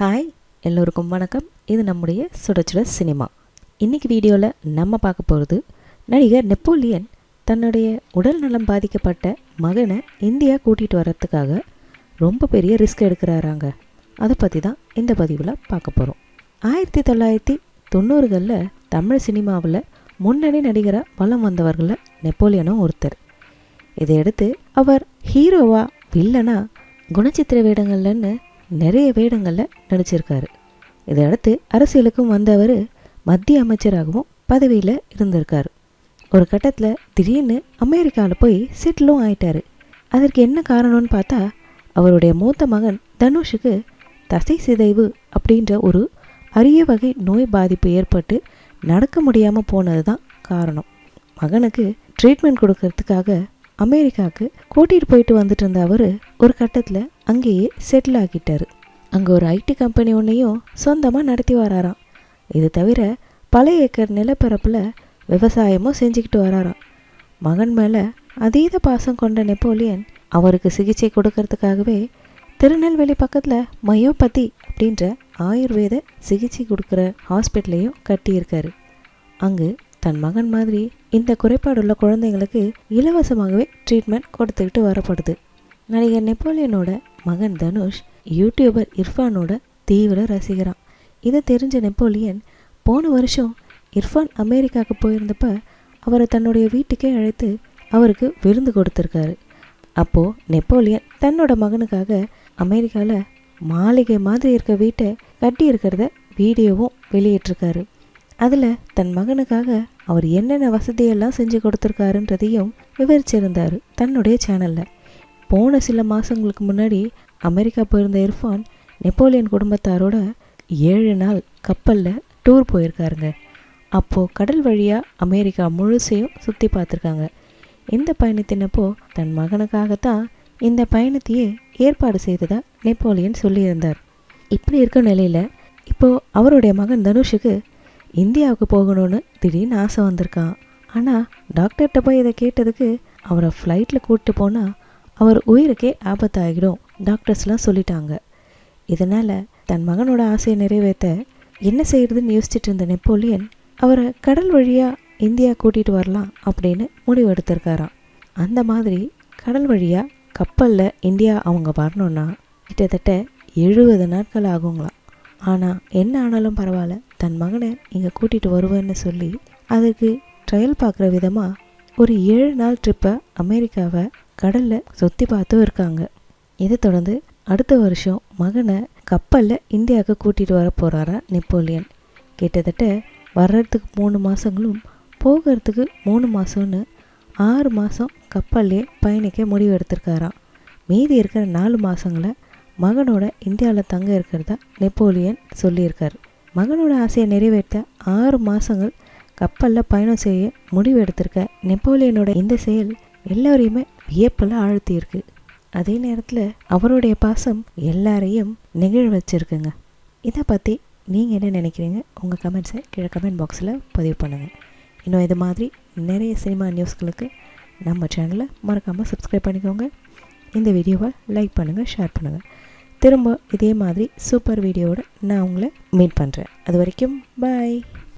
Hi எல்லோருக்கும் வணக்கம். இது நம்முடைய சுட சுட சினிமா. இன்னைக்கு வீடியோவில் நம்ம பார்க்க போகிறது நடிகர் நெப்போலியன் தன்னுடைய உடல் நலம் பாதிக்கப்பட்ட மகனை இந்தியா கூட்டிகிட்டு வர்றதுக்காக ரொம்ப பெரிய ரிஸ்க் எடுக்கிறாராங்க. அதை பற்றி தான் இந்த பதிவில் பார்க்க போகிறோம் ஆயிரத்தி தொள்ளாயிரத்தி தொண்ணூறுகளில் தமிழ் சினிமாவில் முன்னணி நடிகராக வலம் வந்தவர்களில் நெப்போலியனும் ஒருத்தர். இதையடுத்து அவர் ஹீரோவா வில்லனா குணச்சித்திர வேடங்கள்லன்னு நிறைய வேடங்களில் நடிச்சிருக்காரு. இதையடுத்து அரசியலுக்கும் வந்தவர் மத்திய அமைச்சராகவும் பதவியில் இருந்திருக்கார். ஒரு கட்டத்தில் திடீர்னு அமெரிக்காவில் போய் செட்டிலும் ஆயிட்டார். அதற்கு என்ன காரணம்னு பார்த்தா அவருடைய மூத்த மகன் தனுஷுக்கு தசை சிதைவு அப்படின்ற ஒரு அரிய வகை நோய் பாதிப்பு ஏற்பட்டு நடக்க முடியாமல் போனது தான் காரணம். மகனுக்கு ட்ரீட்மெண்ட் கொடுக்கறதுக்காக அமெரிக்காவுக்கு கூட்டிகிட்டு போயிட்டு வந்துட்டு இருந்த அவர் ஒரு கட்டத்தில் அங்கேயே செட்டில் ஆகிட்டார். அங்கே ஒரு ஐடி கம்பெனி ஒன்றையும் சொந்தமாக நடத்தி வராராம். இது தவிர பல ஏக்கர் நிலப்பரப்பில் விவசாயமும் செஞ்சுக்கிட்டு வராராம். மகன் மேலே அதீத பாசம் கொண்ட நெப்போலியன் அவருக்கு சிகிச்சை கொடுக்கறதுக்காகவே திருநெல்வேலி பக்கத்தில் மயோபதி அப்படின்ற ஆயுர்வேத சிகிச்சை கொடுக்குற ஹாஸ்பிட்டலையும் கட்டியிருக்காரு. அங்கு தன் மகன் மாதிரி இந்த குறைபாடுள்ள குழந்தைங்களுக்கு இலவசமாகவே ட்ரீட்மெண்ட் கொடுத்துக்கிட்டு வரப்படுது. நடிகர் நெப்போலியனோட மகன் தனுஷ் யூடியூபர் இர்ஃபானோட தீவிர ரசிகரான் இதை தெரிஞ்ச நெப்போலியன் போன வருஷம் இர்ஃபான் அமெரிக்காவுக்கு போயிருந்தப்ப அவரை தன்னுடைய வீட்டுக்கே அழைத்து அவருக்கு விருந்து கொடுத்துருக்காரு. அப்போது நெப்போலியன் தன்னோட மகனுக்காக அமெரிக்காவில் மாளிகை மாதிரி இருக்க வீட்டை கட்டி இருக்கிறத வீடியோவும் வெளியிட்டிருக்காரு. அதில் தன் மகனுக்காக அவர் என்னென்ன வசதியெல்லாம் செஞ்சு கொடுத்துருக்காருன்றதையும் விவரிச்சிருந்தார் தன்னுடைய சேனலில் போன சில மாதங்களுக்கு முன்னாடி அமெரிக்கா போயிருந்த இர்ஃபான் நெப்போலியன் குடும்பத்தாரோட ஏழு நாள் கப்பலில் டூர் போயிருக்காருங்க. அப்போது கடல் வழியாக அமெரிக்கா முழுசையும் சுற்றி பார்த்துருக்காங்க. இந்த பயணத்தினப்போ தன் மகனுக்காகத்தான் இந்த பயணத்தையே ஏற்பாடு செய்ததாக நெப்போலியன் சொல்லியிருந்தார். இப்படி இருக்க நிலையில் இப்போது அவருடைய மகன் தனுஷுக்கு இந்தியாவுக்கு போகணும்னு திடீர்னு ஆசை வந்திருக்கான். ஆனால் டாக்டர்கிட்ட போய் இதை கேட்டதுக்கு அவரை ஃப்ளைட்டில் கூப்பிட்டு போனால் அவர் உயிருக்கே ஆபத்தாகிடும் டாக்டர்ஸ்லாம் சொல்லிட்டாங்க. இதனால் தன் மகனோட ஆசையை நிறைவேற்ற என்ன செய்கிறதுன்னு யோசிச்சுட்டு இருந்த நெப்போலியன் அவரை கடல் வழியாக இந்தியா கூட்டிகிட்டு வரலாம் அப்படின்னு முடிவெடுத்திருக்காராம் அந்த மாதிரி கடல் வழியாக கப்பலில் இந்தியா அவங்க வரணுன்னா கிட்டத்தட்ட எழுபது நாட்கள் ஆகுங்களாம். ஆனால் என்ன ஆனாலும் பரவாயில்ல. தன் மகனை இங்கே கூட்டிகிட்டு வருவேன்னு சொல்லி அதுக்கு ட்ரையல் பார்க்குற விதமாக ஒரு ஏழு நாள் ட்ரிப்பை அமெரிக்காவை கடலில் சுற்றி பார்த்தும் இருக்காங்க. இதை தொடர்ந்து அடுத்த வருஷம் மகனை கப்பலில் இந்தியாவுக்கு கூட்டிகிட்டு வர போகிறாரா நெப்போலியன். கிட்டத்தட்ட வர்றதுக்கு மூணு மாதங்களும் போகிறதுக்கு மூணு மாதம்னு ஆறு மாதம் கப்பல்லே பயணிக்க முடிவு எடுத்திருக்காராம். மீதி இருக்கிற நாலு மாதங்களை மகனோட இந்தியாவில் தங்க இருக்கிறதா நெப்போலியன் சொல்லியிருக்கார். மகனோட ஆசையை நிறைவேற்ற ஆறு மாதங்கள் கப்பலில் பயணம் செய்ய முடிவு எடுத்திருக்க நெப்போலியனோட இந்த செயல் எல்லோரையுமே வியப்பில் ஆழ்த்தியிருக்கு. அதே நேரத்தில் அவருடைய பாசம் எல்லாரையும் நெகிழ வச்சுருக்குங்க. இதை பற்றி நீங்கள் என்ன நினைக்கிறீங்க? உங்கள் கமெண்ட்ஸை கீழே கமெண்ட் பாக்ஸில் பதிவு பண்ணுங்கள் இன்னும் இது மாதிரி நிறைய சினிமா நியூஸ்களுக்கு நம்ம சேனலை மறக்காமல் சப்ஸ்கிரைப் பண்ணிக்கோங்க. இந்த வீடியோவை லைக் பண்ணுங்கள் ஷேர் பண்ணுங்கள் திரும்ப இதே மாதிரி சூப்பர் வீடியோவோட நான் உங்களை மீட் பண்ணுறேன் அது வரைக்கும் பாய்